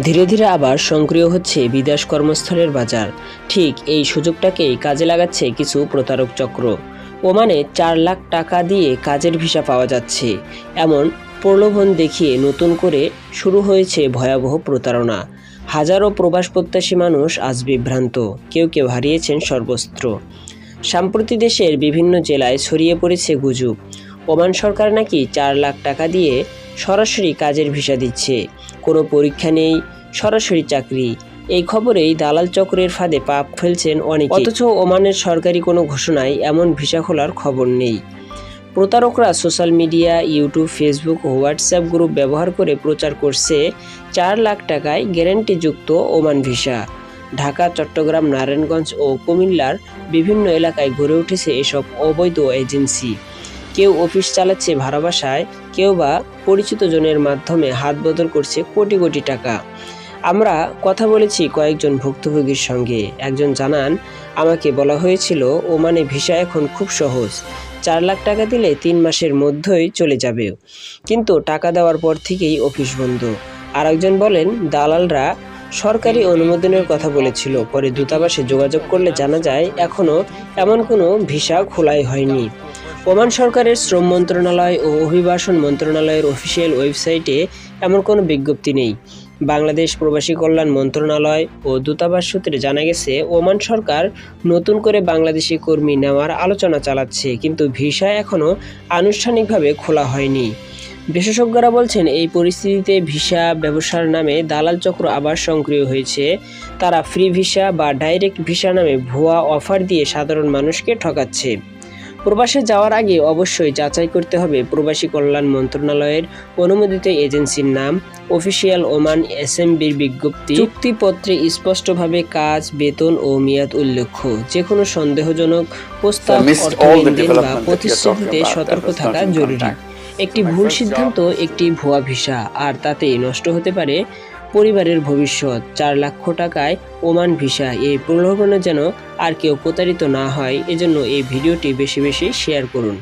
ধীরে ধীরে আবার সক্রিয় হচ্ছে বিদেশ কর্মস্থলের বাজার। ঠিক এই সুযোগটাকেই কাজে লাগাচ্ছে কিছু প্রতারক চক্র। ওমানে চার লাখ টাকা দিয়ে কাজের ভিসা পাওয়া যাচ্ছে। এমন প্রলোভন দেখিয়ে নতুন করে শুরু হয়েছে ভয়াবহ প্রতারণা। হাজারো প্রবাস প্রত্যাশী মানুষ আজ বিভ্রান্ত। কেউ কেউ হারিয়েছেন সর্বস্ত্র। সাম্প্রতি দেশের বিভিন্ন জেলায় ছড়িয়ে পড়েছে গুজব। ওমান সরকার নাকি চার লাখ টাকা দিয়ে সরাসরি কাজের ভিসা দিচ্ছে। কোনো পরীক্ষা নেই, সরাসরি চাকরি। এই খবরেই দালাল চক্রের ফাঁদে পা ফেলছেন অনেকে। অথচ ওমানের সরকারি কোনো ঘোষণায় এমন ভিসা খোলার খবর নেই। প্রতারকরা social media, YouTube, Facebook, WhatsApp group ব্যবহার করে প্রচার করছে চার লাখ টাকায় গ্যারান্টিযুক্ত ওমান ভিসা। ঢাকা, চট্টগ্রাম, নারায়ণগঞ্জ ও কুমিল্লার বিভিন্ন এলাকায় গড়ে উঠেছে এসব অবৈধ এজেন্সি। কেউ অফিস চালাচ্ছে ভাড়া বাসায় কেউ বা পরিচিত জনের মাধ্যমে হাত বদল করছে কোটি কোটি টাকা। আমরা কথা বলেছি কয়েকজন ভুক্তভোগীর সঙ্গে। একজন জানান, আমাকে বলা হয়েছিল, ওমানে ভিসা এখন খুব সহজ। চার লাখ টাকা দিলে তিন মাসের মধ্যেই চলে যাবে। কিন্তু টাকা দেওয়ার পর থেকেই অফিস বন্ধ। আর একজন বলেন, দালালরা সরকারি অনুমোদনের কথা বলেছিল। পরে দূতাবাসে যোগাযোগ করলে জানা যায় এখনও এমন কোনো ভিসা খোলাই হয়নি। ওমান সরকারের শ্রম মন্ত্রণালয় ও অভিবাসন মন্ত্রণালয়ের অফিসিয়াল ওয়েবসাইটে এমন কোনো বিজ্ঞপ্তি নেই। বাংলাদেশ প্রবাসী কল্যাণ মন্ত্রণালয় ও দূতাবাস সূত্রে জানা গেছে, ওমান সরকার নতুন করে বাংলাদেশি কর্মী নেওয়ার আলোচনা চালাচ্ছে, কিন্তু ভিসা এখনও আনুষ্ঠানিকভাবে খোলা হয়নি। বিশেষজ্ঞরা বলছেন, এই পরিস্থিতিতে ভিসা ব্যবসার নামে দালাল চক্র আবার সক্রিয় হয়েছে। তারা ফ্রি ভিসা বা ডাইরেক্ট ভিসা নামে ভুয়া অফার দিয়ে সাধারণ মানুষকে ঠকাচ্ছে। প্রবাসে যাওয়ার আগে অবশ্যই যাচাই করতে হবে প্রবাসী কল্যাণ মন্ত্রণালয়ের অনুমোদিত এজেন্সির নাম অফিসিয়াল ওমান এসএমবির বিজ্ঞপ্তি চুক্তিপত্রে স্পষ্টভাবে কাজ বেতন ও মেয়াদ উল্লেখ্য যে কোনো সন্দেহজনক প্রস্তাব বা প্রতিশ্রুতিতে সতর্ক থাকা জরুরি. একটি ভুল সিদ্ধান্ত, একটি ভুয়া ভিসা, আর তাতে নষ্ট হতে পারে পরিবারের ভবিষ্যৎ। চার লক্ষ টাকায় ওমান ভিসা এই প্রলোভনে যেন আর কেউ প্রতারিত না হয়, এজন্য এই ভিডিওটি বেশি বেশি শেয়ার করুন।